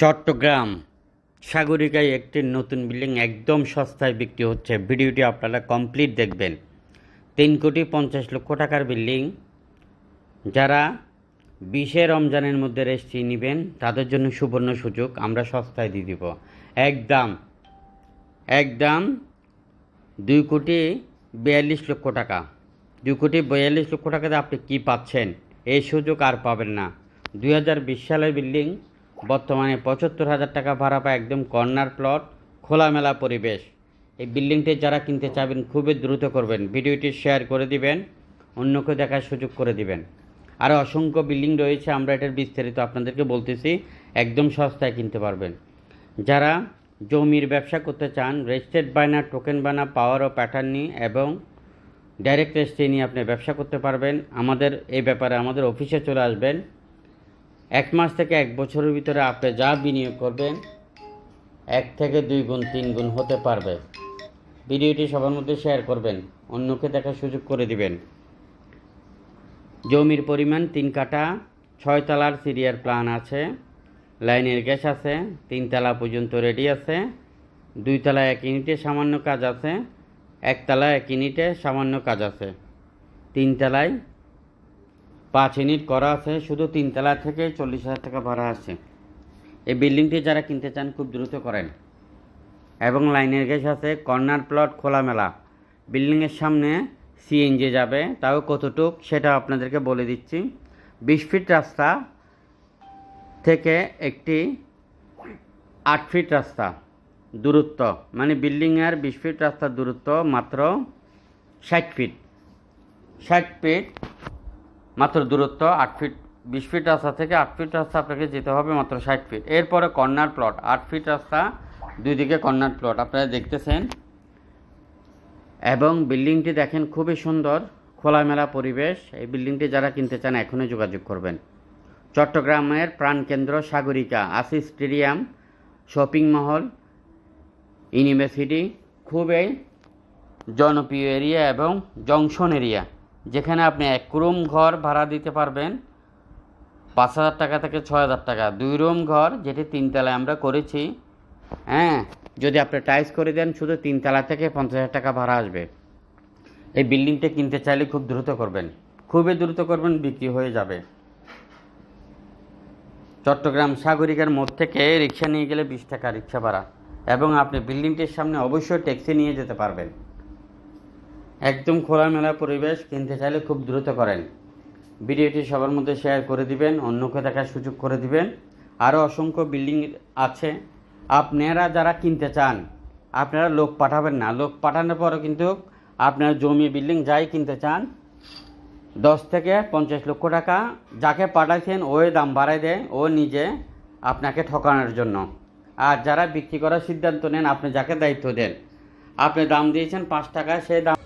চট্টগ্রাম সাগরিকায় একটি নতুন বিল্ডিং একদম সস্তায় বিক্রি হচ্ছে। ভিডিওটি আপনারা কমপ্লিট দেখবেন। তিন কোটি পঞ্চাশ লক্ষ টাকার বিল্ডিং। যারা বিশে রমজানের মধ্যে রেস্ট্রি নেবেন, তাদের জন্য সুবর্ণ সুযোগ, আমরা সস্তায় দিয়ে দিব। একদম একদম দুই কোটি বিয়াল্লিশ লক্ষ টাকা। দুই কোটি বিয়াল্লিশ লক্ষ টাকাতে আপনি কী পাচ্ছেন? এই সুযোগ আর পাবেন না। দুই হাজার বিশ সালের বিল্ডিং বর্তমানে পঁচাত্তর হাজার টাকা ভাড়া পায় একদম কর্নার প্লট, খোলামেলা পরিবেশ। এই বিল্ডিংটি যারা কিনতে চাবেন খুবই দ্রুত করবেন। ভিডিওটি শেয়ার করে দিবেন, অন্যকে দেখার সুযোগ করে দিবেন। আরও অসংখ্য বিল্ডিং রয়েছে, আমরা এটার বিস্তারিত আপনাদেরকে বলতেছি, একদম সস্তায় কিনতে পারবেন। যারা জমির ব্যবসা করতে চান রেজিস্টার্ড বায়না, টোকেন বানা পাওয়ার ও প্যাটার্ন নিয়ে এবং ডাইরেক্ট রেজিস্ট্রি নিয়ে আপনি ব্যবসা করতে পারবেন, আমাদের এই ব্যাপারে আমাদের অফিসে চলে আসবেন। এক মাস থেকে এক বছরের ভিতরে আপনি যা বিনিয়োগ করবেন, এক থেকে দুই গুণ, তিন গুণ হতে পারবে। ভিডিওটি সবার মধ্যে শেয়ার করবেন, অন্যকে দেখার সুযোগ করে দিবেন। জমির পরিমাণ তিন কাঠা, ছয় তলার সিরিয়ার প্ল্যান আছে, লাইনের গ্যাস আছে, তিন তলা পর্যন্ত রেডি আছে, দুই তলা এক ইউনিটে সামান্য কাজ আছে একতলা এক ইউনিটে সামান্য কাজ আছে, তিন তলায় পাঁচ ইউনিট করা আছে, শুধু তিনতলা থেকে চল্লিশ হাজার টাকা ভাড়া আছে। এই বিল্ডিংটি যারা কিনতে চান, খুব দ্রুত করেন। এবং লাইনের গ্যাস আছে, কর্নার প্লট খোলামেলা। বিল্ডিংয়ের সামনে সিএনজি যাবে, তাও কতটুক সেটা আপনাদেরকে বলে দিচ্ছি। বিশ ফিট রাস্তা থেকে একটি আট ফিট রাস্তা দূরত্ব। মানে বিল্ডিংয়ের বিশ ফিট রাস্তার দূরত্ব মাত্র ষাট ফিট। ষাট ফিট মাত্র দূরত্ব আট ফিট, বিশ ফিট রাস্তা থেকে আট ফিট রাস্তা আপনাকে যেতে হবে মাত্র ষাট ফিট। এরপরে কর্নার প্লট, আট ফিট রাস্তা, দুই দিকে কর্নার প্লট। আপনারা দেখতেছেন। এবং বিল্ডিংটি দেখেন খুবই সুন্দর, খোলামেলা পরিবেশ। এই বিল্ডিংটি যারা কিনতে চান এখনই যোগাযোগ করবেন। চট্টগ্রামের প্রাণকেন্দ্র সাগরিকা, আসি স্টেডিয়াম, শপিং মহল, ইউনিভার্সিটি, খুবই জনপ্রিয় এরিয়া এবং জংশন এরিয়া। যেখানে আপনি এক রুম ঘর ভাড়া দিতে পারবেন পাঁচ হাজার টাকা থেকে ছয় হাজার টাকা। দুই রুম ঘর, যেটি তিনতলায় আমরা করেছি। হ্যাঁ যদি আপনি টাইস করে দেন, শুধু তিনতলা থেকে পঞ্চাশ হাজার টাকা ভাড়া আসবে। এই বিল্ডিংটা কিনতে চাইলে খুব দ্রুত করবেন। খুবই দ্রুত করবেন, বিক্রি হয়ে যাবে। চট্টগ্রাম সাগরিকার মোড় থেকে রিক্সা নিয়ে গেলে বিশ টাকা রিক্সা ভাড়া। এবং আপনি বিল্ডিংটির সামনে অবশ্যই ট্যাক্সি নিয়ে যেতে পারবেন। একদম খোলামেলা পরিবেশ কিনতে চাইলে খুব দ্রুত করেন। ভিডিওটি সবার মধ্যে শেয়ার করে দিবেন, অন্যকে দেখার সুযোগ করে দিবেন। আরও অসংখ্য বিল্ডিং আছে। আপনারা যারা কিনতে চান, আপনারা লোক পাঠাবেন না। লোক পাঠানোর পরও কিন্তু আপনার জমি, বিল্ডিং যাই কিনতে চান, দশ থেকে পঞ্চাশ লক্ষ টাকা যাকে পাঠাইছেন, ওই দাম বাড়াই দেয়, ও নিজে আপনাকে ঠকানোর জন্য। আর যারা বিক্রি করার সিদ্ধান্ত নেন, আপনি যাকে দায়িত্ব দেন, আপনি দাম দিয়েছেন পাঁচ টাকা সেই দাম